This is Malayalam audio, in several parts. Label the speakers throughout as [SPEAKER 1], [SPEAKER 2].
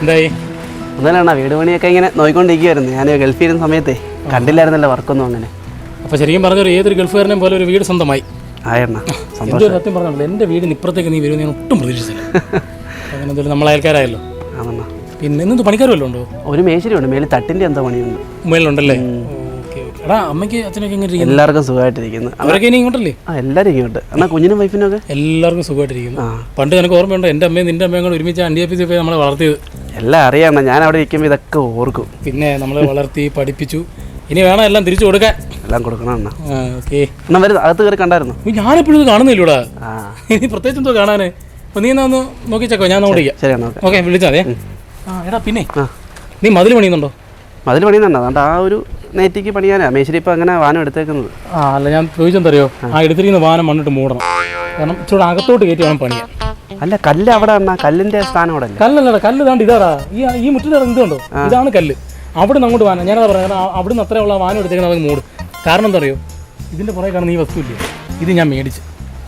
[SPEAKER 1] എന്തായി?
[SPEAKER 2] ഒന്നല്ല വീട് പണിയൊക്കെ ഇങ്ങനെ നോയിക്കൊണ്ടിരിക്കുവായിരുന്നു. ഞാൻ ഗൾഫിൽ ഇരുന്ന സമയത്തേ കണ്ടില്ലായിരുന്നല്ലോ വർക്കൊന്നും അങ്ങനെ.
[SPEAKER 1] അപ്പോൾ ശരിക്കും പറഞ്ഞൊരു ഏതൊരു ഗൾഫുകാരനെ പോലെ ഒരു വീട് സ്വന്തമായി.
[SPEAKER 2] ആയണ്ണ
[SPEAKER 1] സത്യം പറഞ്ഞല്ലോ എന്റെ വീടിന് ഇപ്പുറത്തേക്ക് നീ വരുമെന്ന് ഞാൻ ഒട്ടും പ്രതീക്ഷിച്ചില്ല. അങ്ങനെ നമ്മൾ അയൽക്കാരായല്ലോ.
[SPEAKER 2] ആണെണ്ണ
[SPEAKER 1] പിന്നെ വല്ലതും ഉണ്ടോ?
[SPEAKER 2] ഒരു മേശരിയുണ്ട് മേലിൽ തട്ടിന്റെ എന്തോ പണിയുണ്ട്.
[SPEAKER 1] മേലുണ്ടല്ലേ എടാ അമ്മയ്ക്ക് അച്ഛനൊക്കെ എങ്ങനെ ഇരിക്കുന്നു?
[SPEAKER 2] എല്ലാവർക്കും സുഖമായിട്ടിരിക്കുന്നു.
[SPEAKER 1] അവരൊക്കെ ഇനി ഇങ്ങോട്ടല്ലേ?
[SPEAKER 2] ആ എല്ലാവരും ഇങ്ങോട്ട്. എന്നാ കുഞ്ഞിനും വൈഫിനും ഒക്കെ?
[SPEAKER 1] എല്ലാവർക്കും സുഖമായിട്ടിരിക്കുന്നു. പണ്ട് എനിക്ക് ഓർമ്മയുണ്ടോ? എന്റെ അമ്മയും നിന്റെ അമ്മയും കൂടെ ഒരുമിച്ച് അണ്ടി പോയി നമ്മളെ വളർത്തിയത്.
[SPEAKER 2] എല്ലാം അറിയാം ഞാൻ അവിടെ ഇരിക്കുമ്പോൾ ഇതൊക്കെ ഓർക്കും.
[SPEAKER 1] പിന്നെ നമ്മളെ വളർത്തി പഠിപ്പിച്ചു. ഇനി വേണം എല്ലാം തിരിച്ചു കൊടുക്കാൻ.
[SPEAKER 2] എല്ലാം കൊടുക്കണം എന്നാ.
[SPEAKER 1] ഓക്കെ.
[SPEAKER 2] എന്നാ വരുന്നത് അകത്ത് കയറി കണ്ടായിരുന്നു?
[SPEAKER 1] ഞാനെപ്പോഴും ഇത് കാണുന്നില്ലൂടാ. ഇനി പ്രത്യേകിച്ച് എന്തോ കാണാനേ. അപ്പൊ നീ എന്നാ ഒന്ന് നോക്കിച്ചേക്കോ ഞാൻ നോക്കിക്കാം
[SPEAKER 2] ശരി അണ്ണ ഓക്കെ.
[SPEAKER 1] ഓക്കെ വിളിച്ചാ മതിയേ ആ എടാ പിന്നെ. നീ മതിൽ പണിയുന്നുണ്ടോ?
[SPEAKER 2] മതിൽ പണിയുന്നുണ്ടോ അതുകൊണ്ട് ആ ഒരു നെറ്റിക്ക് പണിയാനാ? മേശരി ഇപ്പം അങ്ങനെ വാനം എടുത്തേക്കുന്നത്?
[SPEAKER 1] ആ അല്ല ഞാൻ ചോദിച്ചെന്തറിയോ ആ. എടുത്തിരിക്കുന്ന വാനം മണ്ണിട്ട് മൂടണം. കാരണം ഇച്ചിരി അകത്തോട്ട് കയറ്റി വേണം പണിയാൻ.
[SPEAKER 2] അല്ല കല്ല് അവിടെ കല്ലിന്റെ സ്ഥാനം അവിടെ അല്ലേ?
[SPEAKER 1] കല്ലല്ലടാ കല്ല് ഇതാണ്ട് ഇതാടാ. ഈ ഈ മുറ്റത്ത് എന്തുണ്ടോ ഇതാണ് കല്ല്. അവിടെ നിന്ന് അങ്ങോട്ട് വാനം. ഞാനതാ പറയാം കാരണം അവിടെ നിന്ന് അത്രയുള്ള വാനം എടുത്തേക്കുന്ന അവൻ മൂട്. കാരണം എന്താ അറിയോ ഇതിന്റെ പുറകെ കാണുന്ന ഈ വസ്തു ഇല്ല? ഇത് ഞാൻ മേടിച്ച്.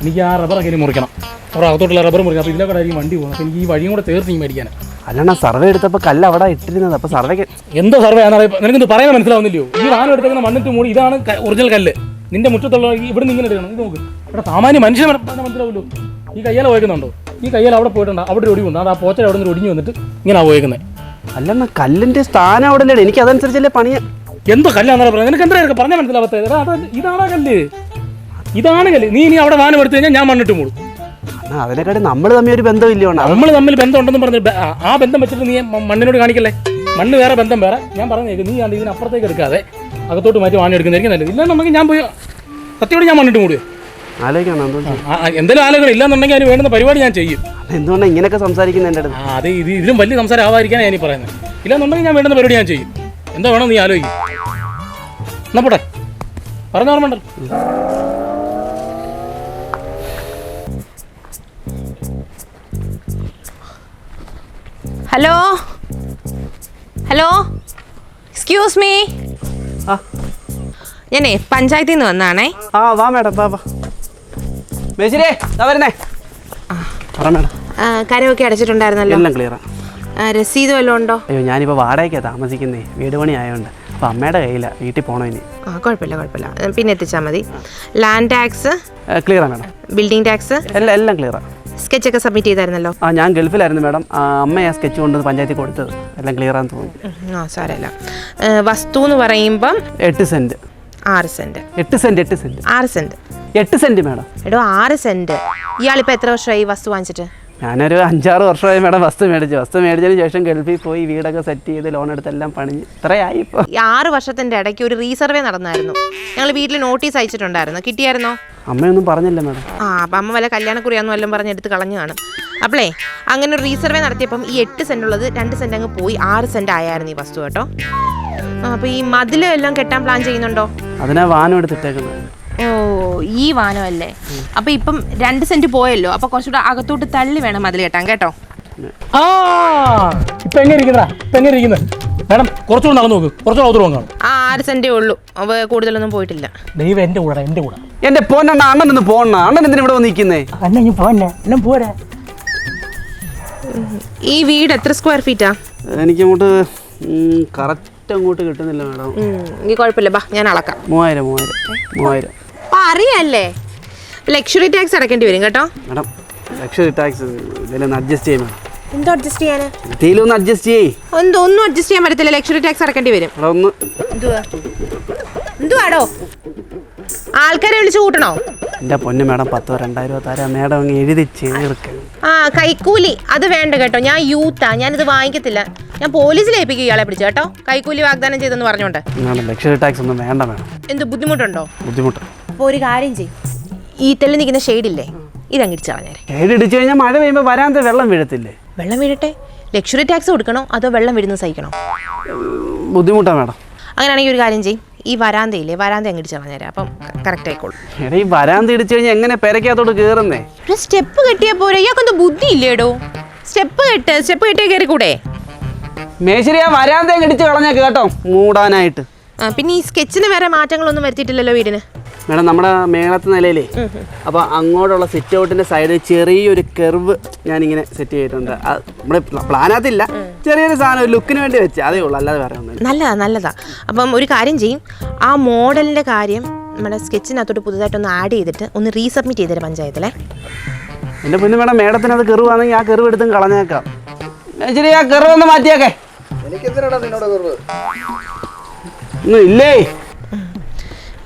[SPEAKER 1] എനിക്ക് ആ റബ്ബറൊക്കെ ഇനി മുറിക്കണം. അവിടെ അകത്തോട്ടുള്ള റബ്ബർ മുറിക്കണം. അപ്പോൾ ഇതിലെ കൂടെ ആയിരിക്കും വണ്ടി പോകണം അപ്പോൾ എനിക്ക് ഈ വഴിയും കൂടെ തീർത്ത് ഈ മേടിക്കാൻ
[SPEAKER 2] അല്ലണ്ണ സർവേ എടുത്തപ്പോൾ കല്ല് അവിടെ ഇട്ടിരുന്നത്. അപ്പോൾ സർവേ
[SPEAKER 1] എന്തോ സർവേ ആണെന്നറിയ നിനക്ക് ഇത് പറയാൻ മനസ്സിലാവുന്നില്ലയോ? ഈ വാഹനം എടുത്തേക്കുന്ന മണ്ണിട്ട് മൂടി ഇതാണ് ഒറിജിനൽ കല്ല്. നിന്റെ മുറ്റത്തുള്ള ഈ ഇവിടെ നിന്ന് ഇങ്ങനെ എടുക്കണം ഇത് നോക്ക്. ഇവിടെ സാമാന്യ മനുഷ്യനെ പറഞ്ഞാൽ മനസ്സിലാവുമല്ലോ. ഈ കയ്യാൽ പോയിക്കുന്നുണ്ടോ? ഈ കയ്യാൽ അവിടെ പോയിട്ടുണ്ട്? അവിടെ ഒരു ഒടിവുണ്ട്. അത് ആ പോച്ചൽ അവിടെ നിന്ന് ഒടിഞ്ഞു വന്നിട്ട് ഇങ്ങനെ പോയേക്കുന്നത്
[SPEAKER 2] അല്ലെന്ന കല്ലിന്റെ സ്ഥാനം അവിടെ അല്ലേ എനിക്ക് അതനുസരിച്ചല്ലേ പണിയാ
[SPEAKER 1] എന്തോ കല്ലാന്നാ പറയുന്നത് നിനക്ക് എന്താ പറഞ്ഞാൽ മനസ്സിലാവാത്തത്? എടാ ഇതാണ് കല്ല്. ഇതാണ് കല്ല്. നീ ഇനി അവിടെ വാനം എടുത്തു കഴിഞ്ഞാൽ ഞാൻ മണ്ണിട്ട് മൂടും.
[SPEAKER 2] അതിനെക്കാട്ടി നമ്മൾ തമ്മിൽ ഒരു ബന്ധമില്ല
[SPEAKER 1] നമ്മൾ തമ്മിൽ ബന്ധം ഉണ്ടെന്ന് പറഞ്ഞ് ആ- ബന്ധം വെച്ചിട്ട് നീ മണ്ണിനോട് കാണിക്കല്ലേ? മണ്ണ് വേറെ ബന്ധം വേറെ. ഞാൻ പറഞ്ഞേക്ക് നീ കണ്ട് ഇതിനപ്പുറത്തേക്ക് എടുക്കാതെ അകത്തോട്ട് മാറ്റി വാങ്ങി എടുക്കുന്നതായിരിക്കും നല്ലത്. ഇല്ലാന്നുണ്ടെങ്കിൽ ഞാൻ പോയി സത്യോട് ഞാൻ മണ്ണിട്ട്
[SPEAKER 2] ആലോചിക്കണം
[SPEAKER 1] എന്തെങ്കിലും ആലോചന ഇല്ലാന്നുണ്ടെങ്കിൽ അതിന് വേണ്ടുന്ന പരിപാടി ഞാൻ ചെയ്യും.
[SPEAKER 2] എന്തുകൊണ്ടാണ് ഇങ്ങനെയൊക്കെ സംസാരിക്കുന്നത് എന്റെ അടുത്ത്?
[SPEAKER 1] അത് ഇത് ഇതിലും വലിയ സംസാരം ആവാതിരിക്കാനാണ് ഞാൻ പറയുന്നത് ഇല്ലാന്നുണ്ടെങ്കിൽ ഞാൻ വേണ്ടുന്ന പരിപാടി ഞാൻ ചെയ്യും. എന്താ വേണം നീ ആലോചിക്കും. എന്നാ പോട്ടെ. പറഞ്ഞ ഓർമ്മ ഉണ്ടല്ലോ
[SPEAKER 3] ഹലോ ഹലോ എക്സ്ക്യൂസ് മീ
[SPEAKER 2] ആ.
[SPEAKER 3] ഞാനേ പഞ്ചായത്തിൽ നിന്ന് വന്നാണേ.
[SPEAKER 2] ആ വാ മേഡം വാ വാ. മേശിരേ ദാ പറ മേഡം.
[SPEAKER 3] കരമൊക്കെ അടച്ചിട്ടുണ്ടായിരുന്നല്ലോ.
[SPEAKER 2] എല്ലാം ക്ലിയറാ
[SPEAKER 3] ആ, രസീത് വല്ലതും ഉണ്ടോ?
[SPEAKER 2] അയ്യോ ഞാനിപ്പോൾ വാടകയ്ക്കാ താമസിക്കുന്നേ. വീട് പണി ആയതുകൊണ്ട് അപ്പോൾ അമ്മയുടെ കയ്യിലാണ് വീട്ടിൽ പോകണോ ഇനി?
[SPEAKER 3] ആ കുഴപ്പമില്ല കുഴപ്പമില്ല പിന്നെ എത്തിച്ചാൽ മതി. ലാൻഡ് ടാക്സ്
[SPEAKER 2] ക്ലിയറാ മേഡം.
[SPEAKER 3] ബിൽഡിംഗ് ടാക്സ്
[SPEAKER 2] എല്ലാം എല്ലാം ക്ലിയറാ
[SPEAKER 3] സ്കെച്ചൊക്കെ സബ്മിറ്റ് ചെയ്തായിരുന്നല്ലോ?
[SPEAKER 2] ആ ഞാൻ ഗൾഫിലായിരുന്നു മേഡം. ആ, അമ്മയാ സ്കെച്ച് കൊണ്ട് പഞ്ചായത്തിൽ കൊടുത്തത് എല്ലാം ക്ലിയർ ആണെന്ന്
[SPEAKER 3] തോന്നുന്നു ആ സാരമില്ല. വസ്തു എന്ന് പറയുമ്പം
[SPEAKER 2] എട്ട് സെന്റ്.
[SPEAKER 3] ആറ് സെന്റ്.
[SPEAKER 2] എട്ട് സെന്റ് എട്ട് സെന്റ്.
[SPEAKER 3] ആറ് സെന്റ്.
[SPEAKER 2] എട്ട് സെന്റ് മാഡം.
[SPEAKER 3] എടോ ആറ് സെന്റ്. ഇയാളിപ്പോ എത്ര വർഷമായി വസ്തു വാങ്ങിച്ചിട്ട്?
[SPEAKER 2] ഞാനൊരു അഞ്ചാറ് വർഷമായി മേഡം വസ്തു മേടിച്ചു. വസ്തു മേടിച്ചതിന് ശേഷം ഗൾഫിൽ പോയി വീടൊക്കെ സെറ്റ് ചെയ്ത് ലോൺ എടുത്തെല്ലാം പണിഞ്ഞ്. ഇത്രയായി ഇപ്പോൾ
[SPEAKER 3] ഈ ആറ് വർഷത്തിന്റെ ഇടയ്ക്ക് ഒരു റീസർവേ നടന്നായിരുന്നു. ഞങ്ങൾ വീട്ടിൽ നോട്ടീസ് അയച്ചിട്ടുണ്ടായിരുന്നു. കിട്ടിയായിരുന്നോ?
[SPEAKER 2] അമ്മയൊന്നും പറഞ്ഞില്ല മേഡം.
[SPEAKER 3] ആ അപ്പം അമ്മ വല്ല കല്യാണക്കുറിയാന്ന് വല്ലതും പറഞ്ഞ് എടുത്ത് കളഞ്ഞു കാണും അപ്പളേ അങ്ങനെ ഒരു റീസർവേ നടത്തിയപ്പം ഈ എട്ട് സെന്റ് ഉള്ളത് രണ്ട് സെന്റ് അങ്ങ് പോയി. ആറ് സെന്റ് ആയായിരുന്നു ഈ വസ്തു കേട്ടോ. അപ്പോൾ അപ്പൊ ഈ മതിലെല്ലാം കെട്ടാൻ പ്ലാൻ ചെയ്യുന്നുണ്ടോ?
[SPEAKER 2] അതിനാ വാനം എടുത്തിട്ടേക്കുന്നത്.
[SPEAKER 3] ഓ ഈ വാനമല്ലേ? അപ്പൊ ഇപ്പം രണ്ട് സെന്റ് പോയല്ലോ. അപ്പൊ കുറച്ചുകൂടെ അകത്തോട്ട് തള്ളി വേണം മതിൽ കെട്ടാൻ കേട്ടോ?
[SPEAKER 1] ആ ഇപ്പൊ എങ്ങനെ ഇരിക്കുന്നതാ ഇപ്പൊ എങ്ങനെ ഇരിക്കുന്നത് മേഡം കുറച്ചുകൂടെ നടന്നു നോക്ക്. കുറച്ചുകൂടെ അവതരം കാണും.
[SPEAKER 3] ആ ആറ് സെന്റേ ഉള്ളൂ. അവ കൂടുതലൊന്നും പോയിട്ടില്ല.
[SPEAKER 1] ദൈവം എന്റെ കൂടെ എന്റെ കൂടെ
[SPEAKER 2] എന്റെ പൊന്നെണ്ണ അണ്ണൻ പോണ അണ്ണൻ എന്തിനാ ഇവിടെ
[SPEAKER 1] വന്നിരിക്കുന്നേ? പോന്നെ പോരാ.
[SPEAKER 3] ഈ വീട് എത്ര സ്ക്വയർ ഫീറ്റാ
[SPEAKER 2] എനിക്ക് അങ്ങോട്ട് കറക്റ്റ് അങ്ങോട്ട് കിട്ടുന്നില്ല മാഡം.
[SPEAKER 3] എനിക്ക് കുഴപ്പമില്ല. ബാ ഞാൻ അളക്കാം.
[SPEAKER 2] മൂവായിരം മൂവായിരം മൂവായിരം.
[SPEAKER 3] അറിയല്ലേ? ലക്ഷറി ടാക്സ് അടക്കേണ്ടി വരും കേട്ടോ.
[SPEAKER 2] മാഡം ലക്ഷറി ടാക്സ് ഇതിലൊന്ന് അഡ്ജസ്റ്റ് ചെയ്യും
[SPEAKER 3] എന്തോ അഡ്ജസ്റ്റ് ചെയ്യാന്
[SPEAKER 2] ഒന്ന് അഡ്ജസ്റ്റ് ചെയ്യേ.
[SPEAKER 3] എന്തോ ഒന്നും അഡ്ജസ്റ്റ് ചെയ്യാൻ പറ്റത്തില്ല. ലക്ഷറി ടാക്സ് അടക്കേണ്ടി വരും.
[SPEAKER 2] അവിടെ ഒന്ന്
[SPEAKER 3] എന്തുവാ? എന്തുവാടോ? ആൾക്കാരെ വിളിച്ചു കൂട്ടണോ?
[SPEAKER 2] എന്റെ പൊന്ന് മേഡം പത്തോ രണ്ടായിരോ തരാം. മേഡം അങ്ങ് എഴുതി ചേർക്ക്
[SPEAKER 3] ആ കൈക്കൂലി. അത് വേണ്ട കേട്ടോ. ഞാൻ യൂത്താ. ഞാൻ ഇത് വാങ്ങിക്കത്തില്ല. ഞാൻ പോലീസിൽ ഏൽപ്പിക്കും ഇയാളെ പിടിച്ചു കേട്ടോ. കൈക്കൂലി വാഗ്ദാനം ചെയ്തെന്ന് പറഞ്ഞോണ്ട്.
[SPEAKER 2] മേഡം ലക്ഷറി ടാക്സ് ഒന്നും വേണ്ട മേഡം.
[SPEAKER 3] എന്ത് ബുദ്ധിമുട്ടുണ്ടോ?
[SPEAKER 2] ബുദ്ധിമുട്ട്.
[SPEAKER 3] അപ്പോൾ ഒരു കാര്യം ചെയ്യും. ഈ തെള്ളി നിൽക്കുന്ന ഷെയ്ഡില്ലേ? ഇതങ്ങിടിച്ച് കളഞ്ഞേരെ.
[SPEAKER 2] ഷെയ്ഡ് ഇടിച്ചു കഴിഞ്ഞാൽ മഴ പെയ്യുമ്പോൾ വരാന്ത വെള്ളം വീഴത്തില്ലേ?
[SPEAKER 3] വെള്ളം വീഴട്ടെ? ലക്ഷറി ടാക്സ് കൊടുക്കണോ അതോ വെള്ളം വീഴുന്ന സഹിക്കണോ?
[SPEAKER 2] ബുദ്ധിമുട്ടാണ് മാഡം.
[SPEAKER 3] അങ്ങനെയാണെങ്കിൽ ഒരു കാര്യം ചെയ്യും. ഈ വരാന്തയില്ലേ? വരാന്ത അങ്ങിടിച്ച് കളഞ്ഞേരെ. അപ്പം കറക്റ്റ് ആയിക്കോളും.
[SPEAKER 2] എടാ ഈ വരാന്ത ഇടിച്ചു കഴിഞ്ഞാൽ എങ്ങനെ പെരക്കകത്തോട്ട് കയറുന്നേ
[SPEAKER 3] ഒരു സ്റ്റെപ്പ് കെട്ടിയാ പോരെ. ഇയാൾക്കൊന്ന് ബുദ്ധി ഇല്ലേടോ സ്റ്റെപ്പ് കെട്ട് സ്റ്റെപ്പ് കെട്ടിയ കയറി കൂടെ
[SPEAKER 2] മേശരി ആ വരാന്ത ഇടിച്ച് കളഞ്ഞാൽ കേട്ടോ മൂടാനായിട്ട്.
[SPEAKER 3] ആ, പിന്നെ ഈ സ്കെച്ചിന് വേറെ മാറ്റങ്ങളൊന്നും വരുത്തിയിട്ടില്ലല്ലോ വീടിന്?
[SPEAKER 2] മേഡം നമ്മുടെ മേളത്തെ നിലയിലേ അപ്പോൾ അങ്ങോട്ടുള്ള സിറ്റ് ഔട്ടിന്റെ സൈഡിൽ ചെറിയൊരു കെർവ് ഞാനിങ്ങനെ സെറ്റ് ചെയ്തിട്ടുണ്ട്. നമ്മുടെ പ്ലാനകത്തില്ല ചെറിയൊരു സാധനം ഒരു ലുക്കിന് വേണ്ടി വെച്ച്. അതേ ഉള്ളൂ അല്ലാതെ വേറെ ഒന്നും
[SPEAKER 3] നല്ലതാ നല്ലതാ. അപ്പം ഒരു കാര്യം ചെയ്യും. ആ മോഡലിന്റെ കാര്യം നമ്മുടെ സ്കെച്ചിനകത്തോട്ട് പുതുതായിട്ടൊന്ന് ആഡ് ചെയ്തിട്ട് ഒന്ന് റീസബ്മിറ്റ് ചെയ്തേരെ പഞ്ചായത്തിലെ.
[SPEAKER 2] എന്റെ പിന്നെ മേഡം മേഡത്തിന് അത് കെറുവാണെങ്കിൽ ആ കെറിവ് എടുത്തും കളഞ്ഞേക്കാം. ശരി ആ കെറിവ് ഒന്ന് മാറ്റിയേക്കേ. ഒന്നും ഇല്ലേ?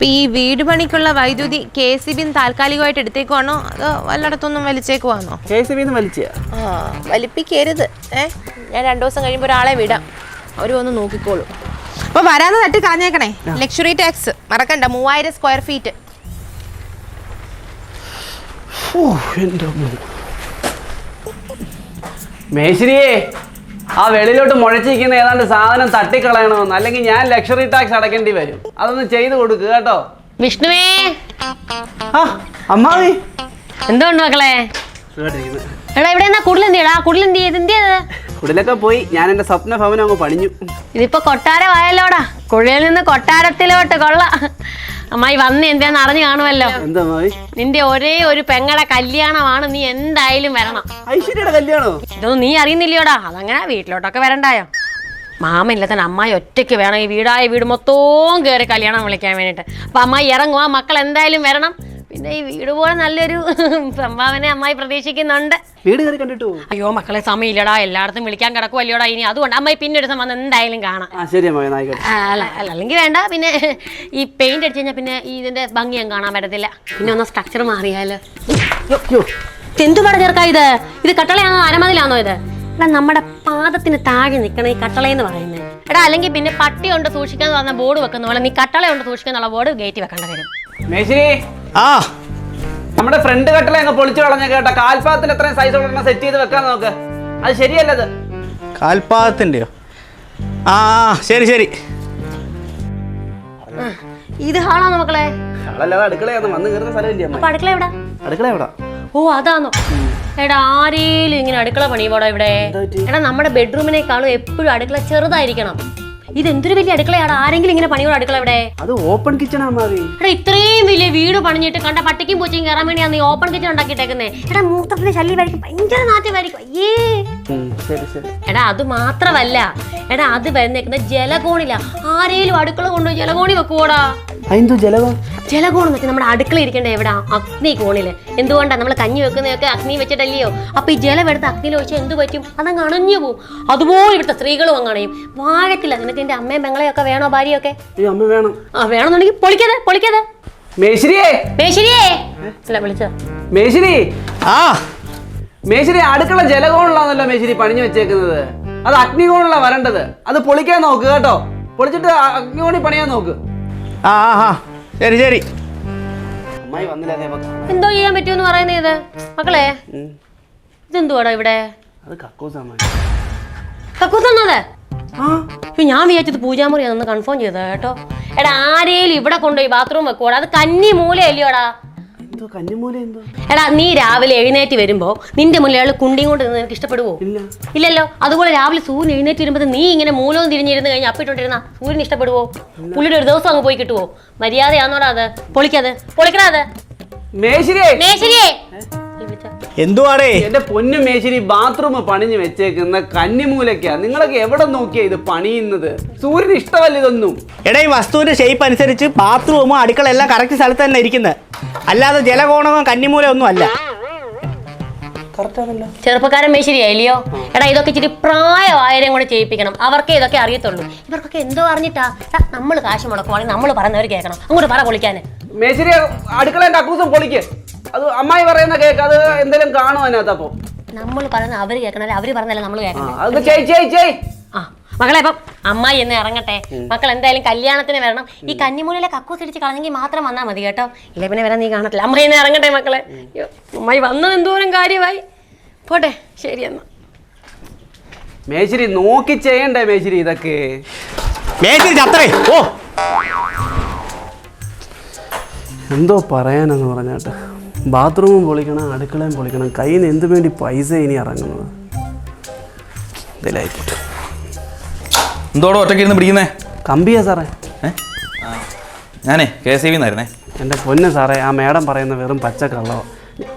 [SPEAKER 3] അപ്പം ഈ വീട് പണിക്കുള്ള വൈദ്യുതി കെ സി ബി താൽക്കാലികമായിട്ട് എടുത്തേക്കുവാണോ? അതോ വല്ലയിടത്തൊന്നും വലിച്ചേക്കുവാണോ?
[SPEAKER 2] കെ സി ബിന്ന് വലിച്ച
[SPEAKER 3] ആ വലിപ്പിക്കരുത്. ഏ ഞാൻ രണ്ടു ദിവസം കഴിയുമ്പോൾ ഒരാളെ വിടാം. അവർ വന്ന് നോക്കിക്കോളൂ. അപ്പോൾ വരാന്ന് തട്ടി കളഞ്ഞേക്കണേ. ലക്ഷറി ടാക്സ് മറക്കണ്ട മൂവായിരം സ്ക്വയർ ഫീറ്റ്
[SPEAKER 2] ഓ എന്റെ അമ്മ. മേശിരിയേ. ആ വെളിയിലോട്ട് മുഴച്ചിരിക്കുന്ന ഏതാണ്ട് സാധനം തട്ടിക്കളയണമെന്ന്. അല്ലെങ്കിൽ ഞാൻ ലക്ഷറി ടാക്സ് അടക്കേണ്ടി വരും. അതൊന്ന് ചെയ്തു കൊടുക്കുക കേട്ടോ.
[SPEAKER 4] വിഷ്ണുവേ.
[SPEAKER 2] ആ അമ്മാവി.
[SPEAKER 4] എന്തുകൊണ്ട് മക്കളെ? എടാ ഇവിടെ എന്നാ കുടിലെന്തിയടാ കുടിലെന്തി ചെയ്ത്? എന്തിയത്
[SPEAKER 2] കുടിലൊക്കെ പോയി. ഞാൻ എന്റെ സ്വപ്ന ഭവനം അങ്ങ് പണിഞ്ഞു.
[SPEAKER 4] ഇതിപ്പോ കൊട്ടാരമായല്ലോടാ കുഴിയിൽ നിന്ന് കൊട്ടാരത്തിലോട്ട് കൊള്ള. അമ്മായി വന്ന് എന്താന്ന് അറിഞ്ഞു കാണുമല്ലോ.
[SPEAKER 2] എന്താ
[SPEAKER 4] നിന്റെ ഒരേ ഒരു പെങ്ങളെ കല്യാണമാണ് നീ എന്തായാലും വരണം.
[SPEAKER 2] ഐശ്വര്യയുടെ കല്യാണോ?
[SPEAKER 4] ഇതൊന്നും നീ അറിയുന്നില്ലയോടാ. അതങ്ങനെ വീട്ടിലോട്ടൊക്കെ വരണ്ടായോ? മാമയില്ലാത്തന്നെ അമ്മായി ഒറ്റയ്ക്ക് വേണം ഈ വീടായ വീട് മൊത്തവും കയറി കല്യാണം വിളിക്കാൻ വേണ്ടിയിട്ട്. അപ്പൊ അമ്മായി ഇറങ്ങുവാ ആ മക്കൾ എന്തായാലും വരണം. പിന്നെ ഈ വീട് പോലെ നല്ലൊരു സംഭാവന അമ്മായി പ്രതീക്ഷിക്കുന്നുണ്ട്.
[SPEAKER 2] വീട് കയറി കണ്ടിട്ടു?
[SPEAKER 4] അയ്യോ മക്കളെ സമയമില്ലടാ. എല്ലായിടത്തും വിളിക്കാൻ കിടക്കുമല്ലോടാ ഇനി. അതുകൊണ്ട് അമ്മായി പിന്നെ ഒരു വന്ന് എന്തായാലും കാണാം.
[SPEAKER 2] ആ ശരി അമ്മാവി ആയിക്കോട്ടെ.
[SPEAKER 4] ആ, അല്ല അല്ല അല്ലെങ്കിൽ വേണ്ട. പിന്നെ ഈ പെയിന്റ് അടിച്ചു കഴിഞ്ഞാൽ പിന്നെ ഈ ഇതിന്റെ ഭംഗി ഞാൻ കാണാൻ പറ്റത്തില്ല. പിന്നെ ഒന്ന് സ്ട്രക്ചർ മാറിയാലോ.
[SPEAKER 2] എന്തു
[SPEAKER 4] പട ചേർക്കാ ഇത്? ഇത് കട്ടളയാണോ അരമതിലാണോ ഇത്? എടാ നമ്മുടെ പാദത്തിന് താഴെ നിൽക്കണ ഈ കട്ടള എന്ന് പറയുന്നത് എടാ അല്ലെങ്കിൽ പിന്നെ പട്ടി കൊണ്ട് സൂക്ഷിക്കാന്ന് പറഞ്ഞ ബോർഡ് വെക്കുന്ന പോലെ നീ കട്ടള കൊണ്ട് സൂക്ഷിക്കാന്നുള്ള ബോർഡ് ഗേറ്റ് വെക്കേണ്ട വരും.
[SPEAKER 2] മേശിരി.
[SPEAKER 5] ആ.
[SPEAKER 2] നമ്മുടെ ഫ്രണ്ട് കട്ടിലെ അങ്ങ് പൊളിച്ചു കളഞ്ഞ കേട്ടോ. കാൽപാദത്തിൽ എത്രയും സൈസ് ഉള്ള സെറ്റ് ചെയ്ത് വെക്കാൻ നോക്ക്. അത് ശരിയല്ലത്
[SPEAKER 5] കാൽപാദത്തിന്റെയോ ആ ആ, ശരി ശരി.
[SPEAKER 4] ഇത് ഹാളാണോ മക്കളെ.
[SPEAKER 2] ആളല്ലാതെ അടുക്കളയാന്ന് വന്ന് കയറുന്ന സ്ഥലമില്ല അമ്മ?
[SPEAKER 4] അപ്പൊ അടുക്കള എവിടെ?
[SPEAKER 2] അടുക്കള എവിടാ?
[SPEAKER 4] ഓ അതാണോ എടാ ആരേലും ഇങ്ങനെ അടുക്കള പണിയുമ്പോടാ ഇവിടെ? എടാ നമ്മുടെ ബെഡ്റൂമിനേക്കാളും എപ്പോഴും അടുക്കള ചെറുതായിരിക്കണം. ഇത് എന്തൊരു വലിയ അടുക്കളയാണ് ആരെങ്കിലും ഇങ്ങനെ പണിയോട് അടുക്കള ഇവിടെ?
[SPEAKER 2] അത് ഓപ്പൺ കിച്ചൺ അമ്മാവി
[SPEAKER 4] എടാ ഇത്രയും വലിയ വീട് പണിഞ്ഞിട്ട് കണ്ട പട്ടിക്കും പൂച്ചയും കയറാൻ വേണ്ടിയാണ് നീ ഓപ്പൺ കിച്ചൺ ഉണ്ടാക്കിട്ടേക്കുന്നത് എടാ മൂത്രത്തിന്റെ ശല്യമായിരിക്കും ഭയങ്കര നാറ്റമായിരിക്കും. അയ്യേ. എടാ അത് മാത്രമല്ല. എടാ അത് വരുന്നേക്കുന്ന ജലകോണില്ല ആരേലും അടുക്കള കൊണ്ടുപോയി ജലകോണി വെക്കുവോടാ? ജലകോണം എന്ന് വെച്ചാൽ നമ്മുടെ അടുക്കള ഇരിക്കേണ്ട എവിടാ? അഗ്നി കോണിൽ. എന്തുകൊണ്ടാ നമ്മൾ കഞ്ഞി വെക്കുന്നതൊക്കെ അഗ്നി വെച്ചിട്ടല്ലയോ? അപ്പൊ ഈ ജലം എടുത്ത് അഗ്നിയിൽ വെച്ചാൽ എന്ത് പറ്റും? അതങ്ങ് അണഞ്ഞു പോവും. അതുപോലെ ഇവിടുത്തെ സ്ത്രീകളും അങ്ങണയും വാഴത്തില്ല നിനക്ക് എന്റെ അമ്മയും പെങ്ങളെയൊക്കെ വേണോ ഭാര്യയൊക്കെ?
[SPEAKER 2] ഈ അമ്മ വേണം.
[SPEAKER 4] ആ വേണമെന്നുണ്ടെങ്കിൽ പൊളിക്കത് പൊളിക്കത്
[SPEAKER 2] മേശിരിയേ
[SPEAKER 4] മേശരിയേ അല്ല വിളിച്ചോ.
[SPEAKER 2] മേശിരി!
[SPEAKER 5] ആ.
[SPEAKER 2] മേശിരി അടുക്കള ജലകോണിലാണല്ലോ മേശിരി പണിഞ്ഞു വെച്ചേക്കുന്നത്. അത് അഗ്നികോണിലാ വരേണ്ടത്. അത് പൊളിക്കാൻ നോക്ക് കേട്ടോ. പൊളിച്ചിട്ട് അഗ്നികോണി പണിയാൻ നോക്ക്.
[SPEAKER 5] ആ ആ ആ. ശരി ശരി.
[SPEAKER 2] അമ്മായി വന്നില്ല അതേ പക്ക.
[SPEAKER 4] എന്തോ ചെയ്യാൻ പറ്റുമെന്ന് പറയുന്നത് ഇത്. മക്കളെ
[SPEAKER 2] ഉം.
[SPEAKER 4] ഇതെന്തുവാടാ ഇവിടെ?
[SPEAKER 2] അത് കക്കൂസ് അമ്മായി.
[SPEAKER 4] കക്കൂസന്നത്
[SPEAKER 2] ആ?
[SPEAKER 4] ഞാൻ വിചാരിച്ചത് പൂജാമുറിയാണെന്ന് കൺഫേം ചെയ്തതാ കേട്ടോ. എടാ ആരേലും ഇവിടെ കൊണ്ടുപോയി ബാത്റൂം വെക്കുവാടാ? അത് കന്നി മൂലയല്ലയോടാ
[SPEAKER 2] എന്തോ?
[SPEAKER 4] എടാ നീ രാവിലെ എഴുന്നേറ്റ് വരുമ്പോ നിന്റെ മുന്നിൽ അയാൾ കുണ്ടിയും കൊണ്ട് നിന്ന് നിനക്ക് ഇഷ്ടപ്പെടുവോ?
[SPEAKER 2] ഇല്ല.
[SPEAKER 4] ഇല്ലല്ലോ. അതുപോലെ രാവിലെ സൂര്യൻ എഴുന്നേറ്റ് വരുമ്പോൾ നീ ഇങ്ങനെ മൂലവും തിരിഞ്ഞിരുന്ന് കഴിഞ്ഞ് അപ്പിട്ടോണ്ടിരുന്ന സൂര്യൻ ഇഷ്ടപ്പെടുവോ? പുള്ളിയുടെ ഒരു ദിവസം അങ്ങ് പോയി കിട്ടുവോ? മര്യാദയാന്നോടാ അത്. പൊളിക്കാതെ പൊളിക്കടാ അത്?
[SPEAKER 2] മേശിരിയേ.
[SPEAKER 4] മേശരിയേ.
[SPEAKER 5] എന്തുവാടേ?
[SPEAKER 2] എന്റെ പൊന്നു മേശിരി ബാത്റൂം പണിഞ്ഞു വെച്ചേക്കുന്ന കന്നിമൂലക്കാ നിങ്ങളൊക്കെ എവിടെ നോക്കിയാ ഇത് പണിയുന്നത്? സൂര്യന് ഇഷ്ടമല്ല ഇതൊന്നും.
[SPEAKER 5] എടാ ഈ വസ്തുവിന്റെ ഷേപ്പ് അനുസരിച്ച് ബാത്റൂമും അടുക്കള എല്ലാം കറക്റ്റ് സ്ഥലത്ത് തന്നെ ഇരിക്കുന്നത് അല്ലാതെ ജലകോണമോ കന്നിമൂല ഒന്നും അല്ല
[SPEAKER 4] ചെറുപ്പക്കാരൻ മേശരിയായില്ലയോ എടാ ഇതൊക്കെ ഇച്ചിരി പ്രായമായാലും കൂടെ ചെയ്യിപ്പിക്കണം. അവർക്കേ ഇതൊക്കെ അറിയത്തുള്ളൂ. ഇവർക്കൊക്കെ എന്തോ അറിഞ്ഞിട്ടാ. നമ്മൾ കാശ് മുടക്കുവാണെങ്കിൽ നമ്മൾ പറയുന്നവർ കേൾക്കണം. അങ്ങോട്ട് പറ പൊളിക്കാൻ
[SPEAKER 2] മേശിരി അടുക്കള കക്കൂസം പൊളിക്ക്. അത് അമ്മായി പറയുന്ന കേക്ക് അത് എന്തെങ്കിലും കാണും അതിനകത്ത് അപ്പൊ?
[SPEAKER 4] നമ്മൾ പറയുന്ന അവർ കേൾക്കണല്ലേ? അവർ പറഞ്ഞല്ലേ നമ്മൾ
[SPEAKER 2] ആ,
[SPEAKER 4] കേൾക്കണം
[SPEAKER 2] അത് ചെയ് ചെയ് ചെയ്
[SPEAKER 4] ആ മകളെ അപ്പം അമ്മായി എന്ന് ഇറങ്ങട്ടെ. മക്കൾ എന്തായാലും കല്യാണത്തിന് വരണം. ഈ കന്നിമൂലിലെ കക്കൂസ് ഇടിച്ച് കളഞ്ഞെങ്കിൽ മാത്രം വന്നാൽ മതി കേട്ടോ. ഇല്ല പിന്നെ വരാൻ നീ കാണത്തില്ല. അമ്മായി എന്ന് ഇറങ്ങട്ടെ മക്കളെ. അയ്യോ അമ്മായി വന്നത് എന്തോരം കാര്യമായി. പോട്ടെ ശരി എന്നാ.
[SPEAKER 2] മേശിരി നോക്കി ചെയ്യണ്ടേ മേശിരി ഇതൊക്കെ?
[SPEAKER 5] മേശരി ചത്രേ ഓ
[SPEAKER 2] എന്തോ പറയാനെന്ന് പറഞ്ഞാട്ട്. ബാത്റൂമും പൊളിക്കണം അടുക്കളയും പൊളിക്കണം. കയ്യിൽ നിന്ന് എന്ത് വേണ്ടി പൈസ ഇനി ഇറങ്ങുന്നത്? ഇതിലായിക്കോട്ടെ
[SPEAKER 6] എന്തോടോ ഒറ്റയ്ക്ക് ഇരുന്ന് പിടിക്കുന്നേ?
[SPEAKER 2] കമ്പിയാ സാറേ.
[SPEAKER 6] ഞാനേ കെ എസ് ഇ ബിന്നായിരുന്നേ
[SPEAKER 2] എന്റെ പൊന്ന് സാറേ ആ മേഡം പറയുന്ന വെറും പച്ചക്കള്ളോ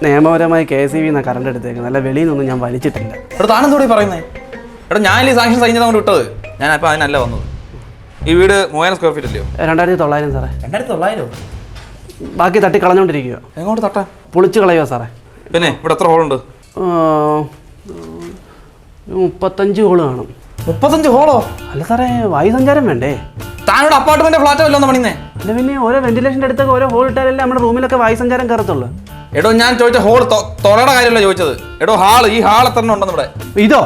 [SPEAKER 2] നിയമപരമായി K S E B current എടുത്തേക്കുന്നത്. അല്ല വെളിയിൽ നിന്നൊന്നും ഞാൻ വലിച്ചിട്ടില്ല.
[SPEAKER 6] എടാ താനെന്തോടെ പറയുന്നേ? എടാ ഈ സാങ്ഷൻ സൈൻ ചെയ്ത് കൊണ്ട് വിട്ടത്. ഞാനപ്പോൾ അതിനല്ല വന്നത്. ഈ വീട് മൂവായിരം സ്ക്വയർ ഫീറ്റ് അല്ലയോ?
[SPEAKER 2] രണ്ടായിരത്തി തൊള്ളായിരം സാറേ.
[SPEAKER 6] രണ്ടായിരത്തി തൊള്ളായിരം?
[SPEAKER 2] ബാക്കി തട്ടി കളഞ്ഞുകൊണ്ടിരിക്കുക
[SPEAKER 6] എങ്ങോട്ട് തട്ടാ?
[SPEAKER 2] പൊളിച്ച് കളയുക സാറേ.
[SPEAKER 6] പിന്നെ ഇവിടെ എത്ര ഹോളുണ്ട്
[SPEAKER 2] മുപ്പത്തഞ്ച് ഹോൾ കാണും.
[SPEAKER 6] മുപ്പത്തഞ്ച് ഹോളോ?
[SPEAKER 2] അല്ല സാറേ വായു സഞ്ചാരം വേണ്ടേ?
[SPEAKER 6] താനോട് അപ്പാർട്ട്മെന്റ് ഫ്ലാറ്റോ വല്ലോന്ന് പണിയുന്നേ?
[SPEAKER 2] അല്ല പിന്നെ ഓരോ വെന്റിലേഷന്റെ അടുത്തൊക്കെ ഓരോ ഹോൾ ഇട്ടാലല്ലേ നമ്മുടെ റൂമിലൊക്കെ വായു സഞ്ചാരം കയറത്തുള്ളൂ.
[SPEAKER 6] എടോ ഞാൻ ചോദിച്ച ഹോൾ തൊലയുടെ കാര്യമല്ല ചോദിച്ചത്? എടോ ഹാൾ ഈ ഹാൾ എത്ര എണ്ണം ഉണ്ടെന്ന് ഇവിടെ?
[SPEAKER 2] ഇതോ?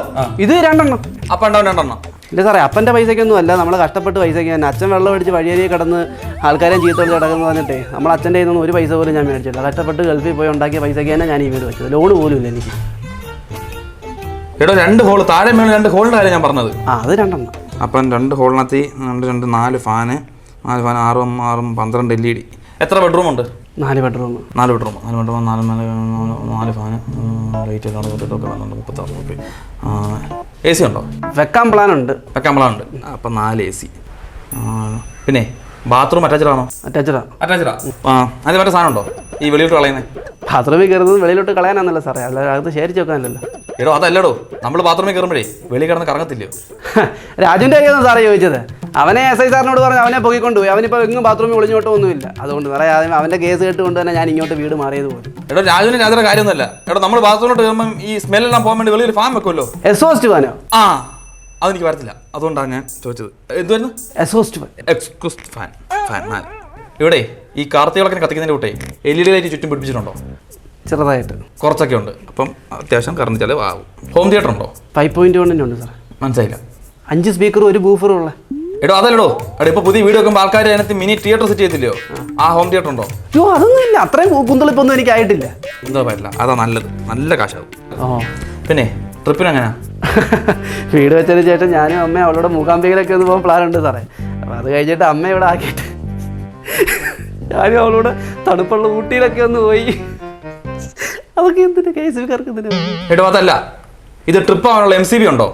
[SPEAKER 2] ഇത് രണ്ടെണ്ണം.
[SPEAKER 6] അപ്പം ഉണ്ടാവും രണ്ടെണ്ണം.
[SPEAKER 2] ഇല്ല സാറേ അപ്പന്റെ പൈസയ്ക്കൊന്നും അല്ല. നമ്മൾ കഷ്ടപ്പെട്ട് പൈസയ്ക്ക് തന്നെ. അച്ഛൻ വെള്ളം അടിച്ച് വഴിയരിയെ കിടന്ന് ആൾക്കാരെയും ചീത്ത വിളിച്ച് കിടക്കുന്നു പറഞ്ഞിട്ടേ നമ്മൾ അച്ഛന്റെ കയ്യിൽ നിന്ന് ഒരു പൈസ പോലും ഞാൻ മേടിച്ചില്ല കഷ്ടപ്പെട്ട് ഗൾഫിൽ പോയി ഉണ്ടാക്കിയ പൈസയ്ക്ക് തന്നെ ഞാൻ ഈ വീട് വെച്ചത്. ലോൺ പോലും ഇല്ല എനിക്ക്.
[SPEAKER 6] എടോ രണ്ട് ഹോൾ താഴെ മേളിൽ രണ്ട് ഹോളിന്റെ കാര്യം ഞാൻ പറഞ്ഞത്.
[SPEAKER 2] ആ അത് രണ്ടെണ്ണം.
[SPEAKER 6] അപ്പം രണ്ട് ഹോളിനകത്ത് രണ്ട് രണ്ട് നാല് ഫാന് നാല് ഫാൻ ആറും ആറും പന്ത്രണ്ട് എൽ ഇ ഡി. എത്ര ബെഡ്റൂം ഉണ്ട്
[SPEAKER 2] നാല് ബെഡ്റൂം.
[SPEAKER 6] നാല് ബെഡ്റൂം. നാല് ബെഡ്റൂം നാല് നാല് നാല് ഫാന് ലൈറ്റ് വന്നുണ്ട് മുപ്പത്താറ് റുപ്യ. എ സി ഉണ്ടോ?
[SPEAKER 2] വെക്കാൻ പ്ലാൻ ഉണ്ട്.
[SPEAKER 6] വെക്കാൻ പ്ലാൻ ഉണ്ട്. അപ്പം നാല് എ സി പിന്നെ ബാത്റൂം അറ്റാച്ച്ഡ് ആണോ?
[SPEAKER 2] അറ്റാച്ചഡാ
[SPEAKER 6] അറ്റാച്ച്ഡാ ആ. അതിന് മറ്റേ സാധനം ഉണ്ടോ? ഈ വെളിയിലോട്ട് കളയുന്നത്
[SPEAKER 2] ബാത്റൂമിൽ കയറുന്നത് വെളിയിലോട്ട് കളയാനാന്നല്ലോ സാറേ. അല്ല അകത്ത് ശേഖരിച്ച് വെക്കാനല്ലോ
[SPEAKER 6] എടോ അതല്ലടോ. നമ്മൾ ബാത്റൂമിൽ കയറുമ്പോഴേ വെളി കിടന്ന് കറങ്ങത്തില്ലയോ?
[SPEAKER 2] രാജുവിന്റെ കാര്യമാണ് സാറേ ചോദിച്ചത്. അവനെ എസ് ഐ സാറിനോട് പറഞ്ഞു അവനെ പൊക്കിക്കൊണ്ടുപോയി. അവനിപ്പോൾ എങ്ങും ബാത്റൂമിൽ ഒളിഞ്ഞോട്ടോ ഒന്നുമില്ല. അതുകൊണ്ട് വേറെ ആദ്യം അവന്റെ കേസ് കേട്ടുകൊണ്ട് തന്നെ ഞാൻ ഇങ്ങോട്ട് വീട് മാറിയത് പോലും.
[SPEAKER 6] എടോ രാജുവിന് രാജയുടെ കാര്യമൊന്നുമല്ല എടോ നമ്മൾ ബാത്റൂമിലോട്ട് കയറുമ്പോൾ ഈ സ്മെല്ലെല്ലാം പോകാൻ വേണ്ടി വെളിയിൽ ഫാം വെക്കുമല്ലോ?
[SPEAKER 2] എസോസ്റ്റ് ഫാനോ
[SPEAKER 6] ആ അതെനിക്ക് വരത്തില്ല അതുകൊണ്ടാണ് ഞാൻ ചോദിച്ചത്. എന്തുവായിരുന്നു?
[SPEAKER 2] Exhaust
[SPEAKER 6] fan exhaust fan fan ഇവിടെ ഈ കാർത്തികളൊക്കെ കത്തിക്കുന്നതിന്റെ കൂട്ടേ എൽ ഇ ഡി ലൈറ്റ് ചുറ്റും പിടിപ്പിച്ചിട്ടുണ്ടോ?
[SPEAKER 2] ചെറുതായിട്ട്.
[SPEAKER 6] കുറച്ചൊക്കെ ഉണ്ട്. അപ്പം അത്യാവശ്യം കറണ്ട് ചിലവ് ആവും ഹോം തിയേറ്റർ ഉണ്ടോ
[SPEAKER 2] ഫൈവ് പോയിന്റ് വണ്ണിനുണ്ട് ഉണ്ട് സാറേ.
[SPEAKER 6] മനസ്സിലായില്ല.
[SPEAKER 2] അഞ്ച് സ്പീക്കറും ഒരു ബൂഫറും ഉള്ള.
[SPEAKER 6] എടോ അതല്ലടോ. എടോ ഇപ്പൊ പുതിയ വീട് വെക്കുമ്പോൾ ആൾക്കാർ അതിനകത്ത് മിനി തിയേറ്റർ സെറ്റ് ചെയ്തില്ലയോ ആ ഹോം തിയേറ്റർ ഉണ്ടോ?
[SPEAKER 2] അയ്യോ അതൊന്നും ഇല്ല. അത്രയും കുന്തളിപ്പൊന്നും എനിക്ക് ആയിട്ടില്ല.
[SPEAKER 6] എന്താ പറ്റില്ല. അതാ നല്ലത്. നല്ല കാശാവും.
[SPEAKER 2] ഓ
[SPEAKER 6] പിന്നെ ട്രിപ്പിന് എങ്ങനെയാ
[SPEAKER 2] വീട് വെച്ചതിന് ശേഷം ഞാനും അമ്മയും അവളുടെ മൂകാംബികയിലൊക്കെ ഒന്ന് പോകാൻ പ്ലാൻ ഉണ്ട് സാറേ. അപ്പോൾ അത് കഴിഞ്ഞിട്ട് അമ്മ ഇവിടെ ആക്കിയിട്ട് ഞാനും അവളോട് തണുപ്പുള്ള ഊട്ടിയിലൊക്കെ ഒന്ന് പോയി. അതൊക്കെ എന്തിനാ? കേസ് കറക്കുന്നതിന്
[SPEAKER 6] എടോ അതല്ല. ഇത് ട്രിപ്പ് ആവാനുള്ള എം സി ബി ഉണ്ടോ?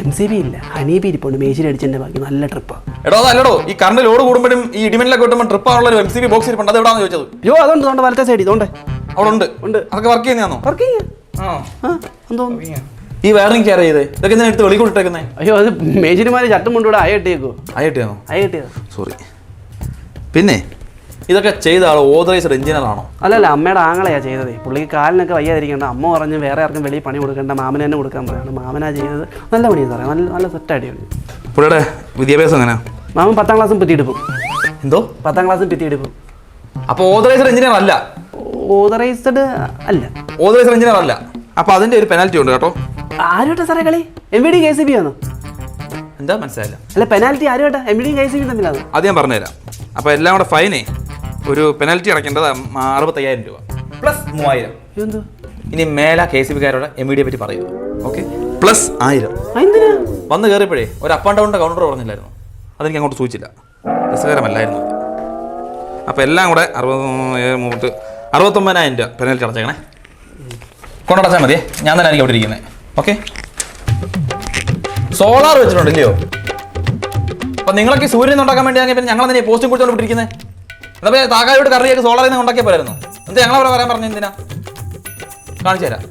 [SPEAKER 2] എം സി ബി ഇല്ല. ഹനീബി ഇരിപ്പുണ്ട്. മേശിരി അടിച്ചതിന്റെ ബാക്കി. നല്ല ട്രിപ്പ്
[SPEAKER 6] എടോ അതല്ലടോ. ഈ കറണ്ട് ലോഡ് കൂടുമ്പോഴും ഈ ഇടിമിന്നലൊക്കെ കിട്ടുമ്പോൾ ട്രിപ്പ് ഒരു എം സി ബി ബോക്സ് ഇരിപ്പുണ്ട്. അത് എവിടെയാണെന്ന് ചോദിച്ചത്?
[SPEAKER 2] യോ അതുണ്ട് അതുകൊണ്ട് വലത്തെ സൈഡ് ഇതുകൊണ്ട്
[SPEAKER 6] അവിടെ ഉണ്ട്.
[SPEAKER 2] ഉണ്ട്.
[SPEAKER 6] അതൊക്കെ വർക്ക് ചെയ്യുന്നതാണോ?
[SPEAKER 2] വർക്ക് എന്തോ
[SPEAKER 6] ഈ വയറിംഗ് കെയർ ചെയ്ത്. ഇതൊക്കെ എന്തിനാ എടുത്ത് വെളിക്കൊണ്ടിട്ടേക്കുന്നേ
[SPEAKER 2] അയ്യോ അത് മേശിരിമാര് ചട്ടം കൊണ്ടുകൂടെ അയ കിട്ടിയേക്കോ.
[SPEAKER 6] ആയിട്ടാണോ
[SPEAKER 2] അയ കിട്ടിയത്
[SPEAKER 6] സോറി പിന്നെ? ഇതൊക്കെ ചെയ്ത ആൾ ഓതറൈസ്ഡ് എഞ്ചിനീയർ ആണോ?
[SPEAKER 2] അല്ലല്ല അമ്മയുടെ ആങ്ങളെയാ ചെയ്തത്. പുള്ളിക്ക് കാലിനൊക്കെ വയ്യാതിരിക്കേണ്ട. അമ്മ പറഞ്ഞ് വേറെ ആർക്കും വെളിയിൽ പണി കൊടുക്കേണ്ട മാമന് തന്നെ കൊടുക്കാൻ പറയാണ്. മാമനാ ചെയ്തത്. നല്ല പണിയാണ് സാറേ. നല്ല നല്ല സെറ്റായിട്ട് പണി
[SPEAKER 6] പുള്ളിയുടെ വിദ്യാഭ്യാസം എങ്ങനെയാ?
[SPEAKER 2] മാമൻ പത്താം ക്ലാസ്സും പിത്തിയെടുക്കും
[SPEAKER 6] എന്തോ?
[SPEAKER 2] പത്താം ക്ലാസ്സും പിത്തിയെടുക്കും
[SPEAKER 6] അപ്പോൾ ഓതറൈസ്ഡ് എഞ്ചിനീയർ അല്ല.
[SPEAKER 2] ഓതറൈസ്ഡ് അല്ല.
[SPEAKER 6] ഓതറൈസ്ഡ് എഞ്ചിനീയർ അല്ല. അപ്പോൾ അതിന്റെ ഒരു പെനാൽറ്റി ഉണ്ട് കേട്ടോ.
[SPEAKER 2] ആരോട്ടെ സാറേ കളി? M V D K C B ആണോ?
[SPEAKER 6] എന്താ മനസ്സിലായില്ല.
[SPEAKER 2] അല്ല penalty ആരുമായിട്ടാ M V D K C B തമ്മിലാണ്
[SPEAKER 6] അത്. ഞാൻ പറഞ്ഞുതരാം. അപ്പോൾ എല്ലാം കൂടെ ഫൈനേ ഒരു പെനാൽറ്റി അടയ്ക്കേണ്ടത് അറുപത്തയ്യായിരം രൂപ. പ്ലസ് മൂവായിരം.
[SPEAKER 2] എന്തോ?
[SPEAKER 6] ഇനി മേല കെ സി ബിക്കാരോട് എം ഇ ഡിയെ പറ്റി പറയുക ഓക്കെ പ്ലസ് ആയിരം. വന്ന് കയറിയപ്പോഴേ ഒരു അപ്പ് ആൻഡ് ഡൗണിന്റെ കൗണ്ടർ പറഞ്ഞില്ലായിരുന്നു അതെനിക്ക് അങ്ങോട്ട് സൂചിച്ചില്ല. രസകരമല്ലായിരുന്നു. അപ്പോൾ എല്ലാം കൂടെ അറുപത് മുപ്പത്ത് അറുപത്തൊമ്പതിനായിരം രൂപ പെനാൽറ്റി അടച്ചേക്കണേ. കൊണ്ടടച്ചാൽ മതിയേ ഞാൻ തന്നെ ആയിരിക്കും അവിടെ ഇരിക്കുന്നത് ഓക്കെ സോളാർ വെച്ചിട്ടുണ്ട് ഇല്ലയോ? അപ്പം നിങ്ങളൊക്കെ സൂര്യൻ ഉണ്ടാക്കാൻ വേണ്ടി പിന്നെ ഞങ്ങൾ തന്നെ പോസ്റ്റും കുടിച്ചോണ്ട് അപ്പോൾ താക്കായോട് കറിയൊക്കെ സോളറിൽ നിന്ന് ഉണ്ടാക്കിയ പോരായിരുന്നു. എന്താ ഞങ്ങളവിടെ പറയാൻ പറഞ്ഞു എന്തിനാ? കാണിച്ചു തരാം.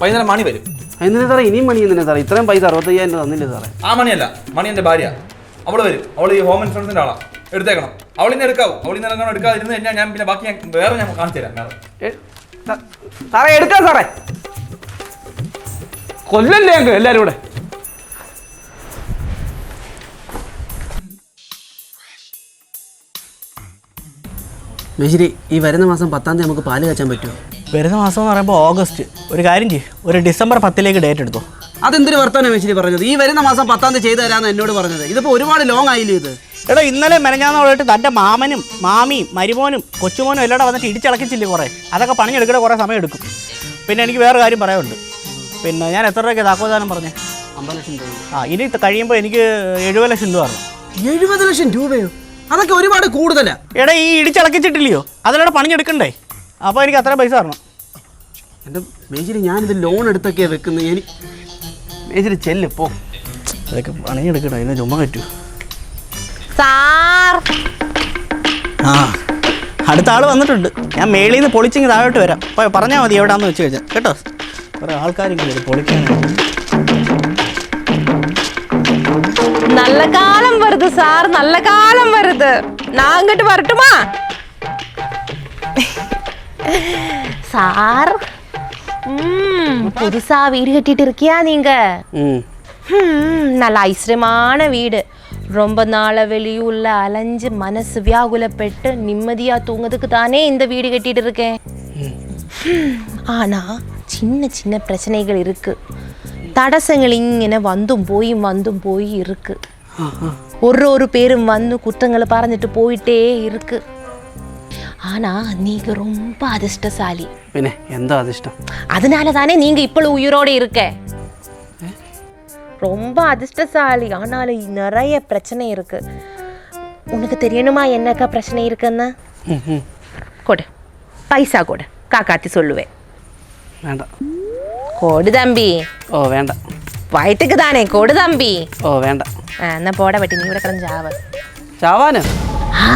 [SPEAKER 6] വൈകുന്നേരം മണി വരും.
[SPEAKER 2] എന്തിനാ സാറേ? ഇനിയും മണി എന്തിനാ സാറേ? ഇത്രയും പൈസ അറുപത്തയ്യായിരം രൂപ തന്നില്ലേ സാറേ?
[SPEAKER 6] ആ മണിയല്ല മണി എന്റെ ഭാര്യ. അവൾ വരും. അവൾ ഈ ഹോം ഇൻഷുറൻസിന്റെ ആളാ. എടുത്തേക്കണം. അവൾ ഇന്ന് എടുക്കാവും. അവൾ ഇന്ന് അങ്ങനെ എടുക്കാതിരുന്ന് കഴിഞ്ഞാൽ ഞാൻ പിന്നെ ബാക്കി ഞാൻ വേറെ ഞാൻ കാണിച്ചു തരാം. വേറെ.
[SPEAKER 2] സാറേ എടുക്കാം സാറേ. കൊല്ലല്ലേ ഞങ്ങൾ എല്ലാവരും കൂടെ മേശിരി ഈ വരുന്ന മാസം പത്താം തീയതി നമുക്ക് പാൽ കാച്ചാൻ പറ്റുമോ?
[SPEAKER 5] വരുന്ന മാസം എന്ന് പറയുമ്പോൾ ഓഗസ്റ്റ്. ഒരു കാര്യം ചെയ്യും ഒരു ഡിസംബർ പത്തിലേക്ക് ഡേറ്റ് എടുത്തോ.
[SPEAKER 2] അതെന്തൊരു വർത്തമാനം മേശിരി പറഞ്ഞത്? ഈ വരുന്ന മാസം പത്താം തീയതി ചെയ്തു തരാമെന്ന് എന്നോട് പറഞ്ഞത്. ഇതിപ്പോൾ ഒരുപാട് ലോങ് ആയില്ലേ ഇത്?
[SPEAKER 5] എടാ ഇന്നലെ മെനഞ്ഞാന്ന് പോയിട്ട് തന്റെ മാമനും മാമിയും മരുമോനും കൊച്ചുമോനും എല്ലാം വന്നിട്ട് ഇടിച്ചിളക്കിച്ചില്ലേ കുറേ? അതൊക്കെ പണിയെടുക്കണ കുറേ സമയം എടുക്കും. പിന്നെ എനിക്ക് വേറെ കാര്യം പറയാനുണ്ട്. പിന്നെ ഞാൻ എത്ര രൂപയ്ക്ക് താക്കോദാനം പറഞ്ഞേ?
[SPEAKER 2] അമ്പത് ലക്ഷം രൂപ.
[SPEAKER 5] ആ ഇനി കഴിയുമ്പോൾ എനിക്ക് എഴുപത് ലക്ഷം രൂപ പറഞ്ഞു
[SPEAKER 2] എഴുപത് ലക്ഷം രൂപയോ? അതൊക്കെ ഒരുപാട് കൂടുതലാ.
[SPEAKER 5] എടാ ഈ ഇടിച്ചിളക്കിച്ചിട്ടില്ലയോ അതിലൂടെ പണിഞ്ഞെടുക്കണ്ടേ അപ്പോൾ എനിക്ക് അത്ര പൈസ തരണം.
[SPEAKER 2] എന്റെ മേജിരി ഞാനിത് ലോൺ എടുത്തൊക്കെയാണ് വെക്കുന്നത് എനിക്ക് മേജിരി ചെല്ല് പോ.
[SPEAKER 5] അതൊക്കെ പണിയെടുക്കട്ടെ അതിന് ചുമ പറ്റൂ
[SPEAKER 3] സാർ.
[SPEAKER 5] ആ അടുത്ത ആൾ വന്നിട്ടുണ്ട്. ഞാൻ മേളിൽ നിന്ന് പൊളിച്ചിങ്ങ് താഴോട്ട് വരാം. അപ്പോൾ പറഞ്ഞാൽ മതി എവിടാന്ന് വെച്ച് കഴിഞ്ഞാൽ കേട്ടോ? കുറേ ആൾക്കാരെങ്കിലും പൊളിക്കാനാണ് പൊളിക്കാനായിട്ട്.
[SPEAKER 3] நல்ல காலம் வருது சார் நல்ல காலம் வருது. நாங்கட்டு வரட்டுமா? சார் புதுசா வீடு கட்டிட்டு இருக்கியா நீங்க? நல்ல ஐஸ்வரியமான வீடு. ரொம்ப நாள வெளியூர்ல அலைஞ்சு மனசு வியாகுலப்பட்டு நிம்மதியாக தூங்குறதுக்கு தானே இந்த வீடு கட்டிட்டு இருக்கேன். ஆனால் சின்ன சின்ன பிரச்சனைகள் இருக்குது தடசங்கள் இங்கே வந்தும் போயும் வந்தும் போய் இருக்குது ஒரு ஒரு பேரும் வந்து குத்தங்களை பறந்துட்டு போயிட்டே இருக்கு ஆனா நீங்க ரொம்ப அதிர்ஷ்டசாலி
[SPEAKER 2] പിന്നെ എന്താ അതിഷ്ടം
[SPEAKER 3] அதனால தானே நீங்க இப்பளவு உயிரோட இருக்க ரொம்ப அதிர்ஷ்டசாலி ஆனாலும் நிறைய பிரச்சனை இருக்கு உனக்கு தெரியணுமா என்னக்கா பிரச்சனை இருக்குன்னு கொடு பைசா கொடு காக்காத்தி சொல்லுவேன்
[SPEAKER 2] வேண்டாம்
[SPEAKER 3] கொடு தம்பி
[SPEAKER 2] ஓ வேண்டாம்
[SPEAKER 3] വയറ്റുக்கு தானே கொடு தம்பி
[SPEAKER 2] ஓ
[SPEAKER 3] வேண்டாம் എന്നാ போட வெட்டி நீ கூட கிடந்து ஆவ
[SPEAKER 2] ചാവാനോ
[SPEAKER 3] ஆ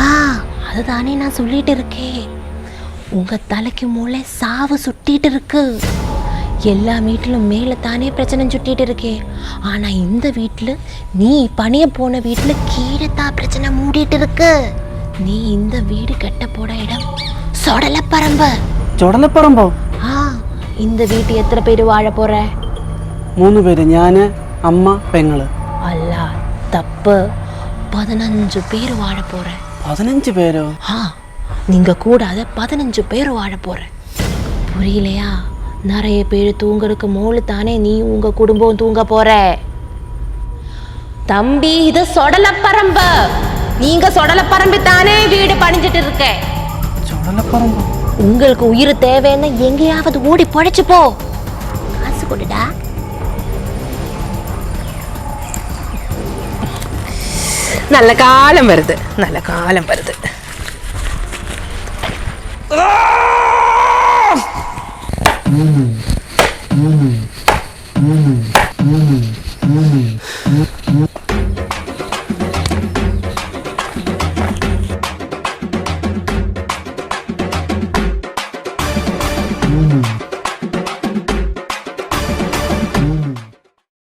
[SPEAKER 3] அதுதானே நான் சொல்லிட்டு இருக்கேன் உங்க தலைக்கு மூளை சாவு சுட்டிட்டு இருக்கு எல்லா வீட்டிலும் மேலே தானே பிரச்சனை சுட்டிட்டு இருக்கே ஆனா இந்த வீட்டில் நீ பணிய போன வீட்டில் கீழே தான் பிரச்சனை மூடிட்டு இருக்கு நீ இந்த வீடு கட்ட போட இடம் சொடல பரம்பு
[SPEAKER 2] ചുടലപ്പറമ്പോ
[SPEAKER 3] ஆ இந்த வீட்டு எத்தனை பேர் வாழ போற
[SPEAKER 2] മൂന്ന് പേര് ഞാന് അമ്മ പെങ്ങള്
[SPEAKER 3] அல்ல தப்பு பதினஞ்சு பேர் வாழ போகிறேன்
[SPEAKER 2] பதினஞ்சு பேரோ?
[SPEAKER 3] ஆ நீங்கள் கூடாத பதினஞ்சு பேர் வாழ போகிறேன் புரியலையா? நிறைய பேர் தூங்குறதுக்கு மோளு தானே நீ உங்கள் குடும்பம் தூங்க போற. தம்பி இது சொடல பரம்பு. நீங்க சொடல பரம்பு தானே வீடு பணிஞ்சிட்டு இருக்க. உங்களுக்கு உயிர் தேவைன்னு எங்கேயாவது ஓடி பழைச்சு போ. காசு கொடுடா. നല്ല കാലം വരുത് നല്ല കാലം വരുത്
[SPEAKER 2] Mm.